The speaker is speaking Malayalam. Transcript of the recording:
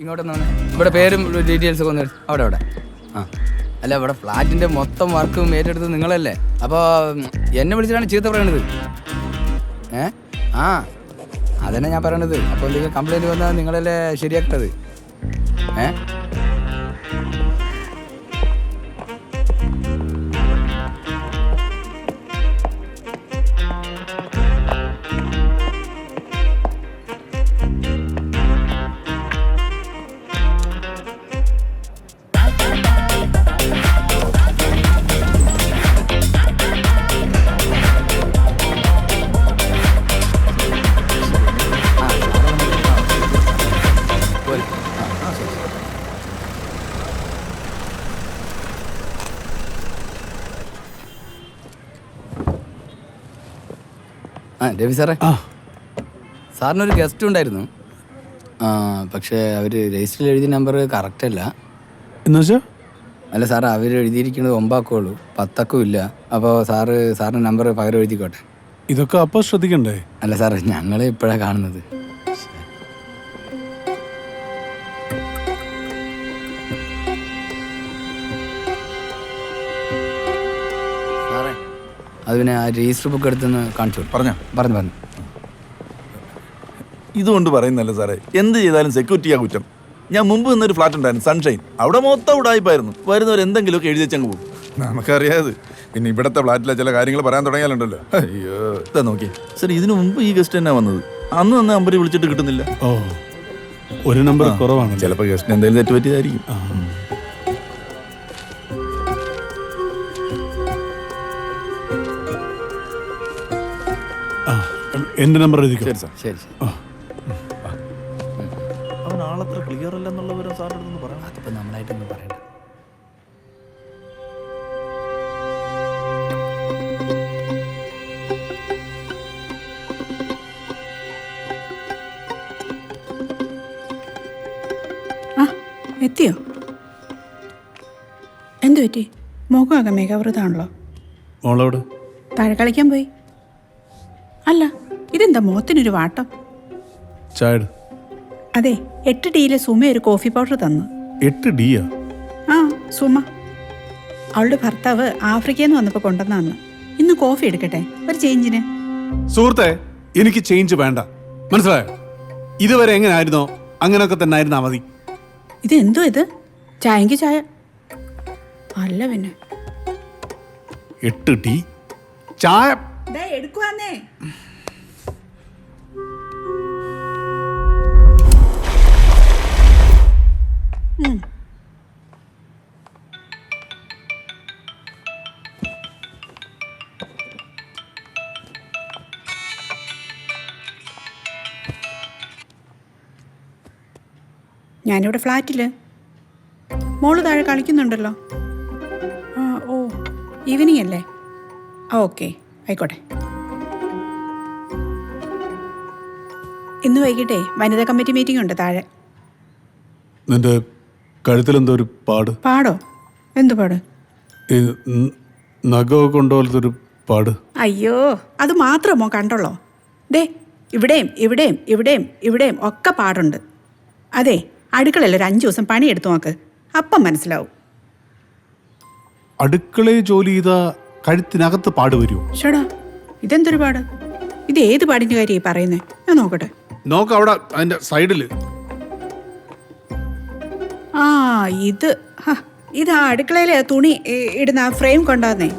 ഇങ്ങോട്ടൊന്ന് വന്നേ. ഇവിടെ പേരും ഡീറ്റെയിൽസ് ഒക്കെ അവിടെ അവിടെ. ആ. അല്ല ഇവിടെ ഫ്ലാറ്റിന്റെ മൊത്തം വർക്കും ഏറ്റെടുത്ത് നിങ്ങളല്ലേ? അപ്പോൾ എന്നെ വിളിച്ചിട്ടാണ് ചീത്ത പറയണത്. ഏ? ആ. അതന്നെ ഞാൻ പറയണത്. അപ്പോൾ എന്തെങ്കിലും കംപ്ലൈന്റ് വന്നാൽ നിങ്ങളല്ലേ ശരിയാക്കേണ്ടത് ഏ? ആ രവി സാറേ. സാറിനൊരു ഗസ്റ്റ് ഉണ്ടായിരുന്നു. ആ പക്ഷേ അവർ രജിസ്റ്ററിൽ എഴുതിയ നമ്പർ കറക്റ്റ് അല്ല. എന്നുവെച്ചാ അല്ല സാറ് അവർ എഴുതിയിരിക്കുന്നത് ഒമ്പാക്കുള്ളൂ. പത്തക്കും ഇല്ല. അപ്പോൾ സാറ് സാറിന് നമ്പർ പകരം എഴുതിക്കോട്ടെ. ഇതൊക്കെ അപ്പോൾ ശ്രദ്ധിക്കണ്ടേ? അല്ല സാറേ ഞങ്ങളെ ഇപ്പോഴാണ് കാണുന്നത്. അത് പിന്നെ ആ രജിസ്റ്റർ ബുക്ക് എടുത്തെന്ന് കാണിച്ചു പറഞ്ഞു? പറഞ്ഞോ പറഞ്ഞു. ഇതുകൊണ്ട് പറയുന്നല്ല സാറേ എന്ത് ചെയ്താലും സെക്യൂരിറ്റിയാ കുറ്റം. ഞാൻ മുമ്പ് നിന്നൊരു ഫ്ലാറ്റ് ഉണ്ടായിരുന്നു സൺഷൈൻ അവിടെ മൊത്തം ഉടായ്പായിരുന്നു വരുന്നവർ എന്തെങ്കിലുമൊക്കെ എഴുതി വെച്ചങ്ങ് പോകും. നമുക്കറിയാതെ. പിന്നെ ഇവിടത്തെ ഫ്ലാറ്റിലെ ചില കാര്യങ്ങൾ പറയാൻ തുടങ്ങിയാലുണ്ടല്ലോ. അയ്യോ. ഇതാ നോക്കി. സാർ ഇതിനു മുമ്പ് ഈ ഗസ്റ്റ് തന്നെ വന്നത്. അന്ന് തന്നെ നമ്പർ വിളിച്ചിട്ട് കിട്ടുന്നില്ല. ഓ ഒരു നമ്പർ കുറവാണ് ചിലപ്പോൾ ഗസ്റ്റിന് എന്തെങ്കിലും തെറ്റ് പറ്റിയതായിരിക്കും എന്റെ നമ്പർ എഴുതിക്കോ? ശരി സാർ. ശരി അവൻ ആളത്ര ക്ലിയർ അല്ലെന്നുള്ള വിവരം സാറിന്റെ അടുത്ത് പറയാം അതിപ്പോൾ നമ്മളായിട്ടൊന്നും പറയണ്ട. എത്തിയോ? എന്തു പറ്റി? മുഖമൊക്കെ മേഘാവൃതാണല്ലോ മോളോട് താഴെ കളിക്കാൻ പോയി. അല്ല ഇതെന്താ മുഖത്തിനൊരു വാട്ടം? ചായട് അതെ എട്ട് ഡിയിലെ സുമ ഒരു കോഫി പൗഡർ തന്നു. എട്ട് ഡിയാ ആ സുമ. അവളുടെ ഭർത്താവ് ആഫ്രിക്കയിൽ നിന്ന് വന്നപ്പോൾ കൊണ്ടുവന്നു ഇന്ന് കോഫി എടുക്കട്ടെ ഒരു ചേഞ്ചിന്. സുഹൃത്തെ എനിക്ക് ചേഞ്ച് വേണ്ട. മനസ്സിലായോ? ഇതുവരെ എങ്ങനായിരുന്നോ അങ്ങനെയൊക്കെ തന്നെ ആയിരുന്നാ മതി. ഇത് എന്തോ ഇത്? ചായക്ക് ചായ. അല്ല പിന്നെ. എട്ട് ടീ? ചായ എടുക്കുവാന്നേ. ഞാനിവിടെ ഫ്ലാറ്റിൽ. മോൾ താഴെ കളിക്കുന്നുണ്ടല്ലോ. ആ ഓ ഈവനിങ് അല്ലേ? ഓക്കെ. ആയിക്കോട്ടെ. ഇന്ന് വൈകിട്ടേ വനിതാ കമ്മിറ്റി മീറ്റിംഗ് ഉണ്ട് താഴെ. നിന്റെ കഴുത്തിലെന്തോ ഒരു പാട്? പാടോ? എന്തു പാട്? നഖമൊക്കെ പാട്. അയ്യോ അത് മാത്രമോ കണ്ടോളോ. ദേ ഇവിടെയും ഇവിടെയും ഇവിടെയും ഇവിടെയും ഒക്കെ പാടുണ്ട്. അതെ അടുക്കളയിൽ ഒരു അഞ്ചു ദിവസം പണിയെടുത്തു നോക്ക്. അപ്പം മനസ്സിലാവും. അടുക്കളയിൽ ജോലി ചെയ്താ കഴുത്തിനകത്ത് പാട് വരുമോ ഷടാ ഇതെന്തൊരു പാട്? ഇത് ഏത് പാടിന്റെ കാര്യ പറയുന്നേ? ഞാൻ നോക്കട്ടെ. നോക്ക അവിടെ അതിന്റെ സൈഡിൽ. ആ ഇത് ഹ, ഇത് ആ അടുക്കളയിലെ തുണി ഇ- ഇടുന്ന ആ ഫ്രെയിം കൊണ്ടുവന്നേ.